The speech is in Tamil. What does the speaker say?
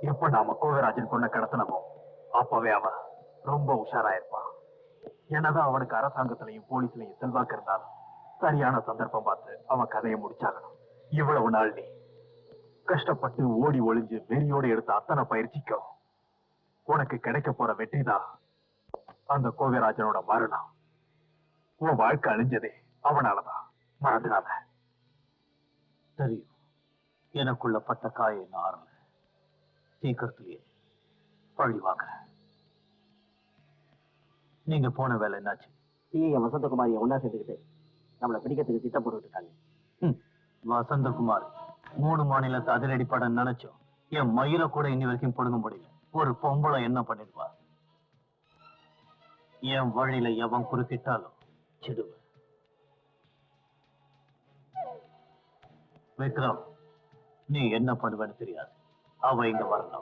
எப்ப நாம கோகராஜன் பொண்ணை கடத்தினமோ அப்பவே அவன் ரொம்ப உஷாரா இருப்பான் என்னதான் அவனுக்கு அரசாங்கத்திலையும் போலீஸ்லயும் செல்வாக்கு இருந்தாலும் சரியான சந்தர்ப்பம் பார்த்து அவன் கதையை முடிச்சாகணும். இவ்வளவு நாள் நீ கஷ்டப்பட்டு ஓடி ஒளிஞ்சு வெறியோடு எடுத்த அத்தனை பயிற்சிக்கும் உனக்கு கிடைக்க போற வெற்றிதான் அந்த கோவிராஜனோட மரணம். உன் வாழ்க்கை அழிஞ்சதே அவனாலதான். மறந்துடாத. தெரியும். எனக்குள்ள பட்ட காயை நான் சீக்கிரத்திலேயே பழி வாங்குறேன் நீங்க போன வேலை என்னாச்சு? சிஏ வசந்தகுமாரியை ஒன்னா சேர்த்துக்கிட்டு நம்மளை பிடிக்கிறதுக்கு திட்டம் ம், வசந்தகுமார் மூணு மாநிலத்தை அதிரடி படம் நினைச்சோம். என் மயில கூட இன்னி வரைக்கும் கொடுங்க முடியல. ஒரு பொம்பளை என்ன பண்ணிடுவா? என் வழியில எவன் குறுக்கிட்டாலும் விக்ரம் நீ என்ன பண்ணுவேன்னு தெரியாது. அவன் இங்க வரணும்.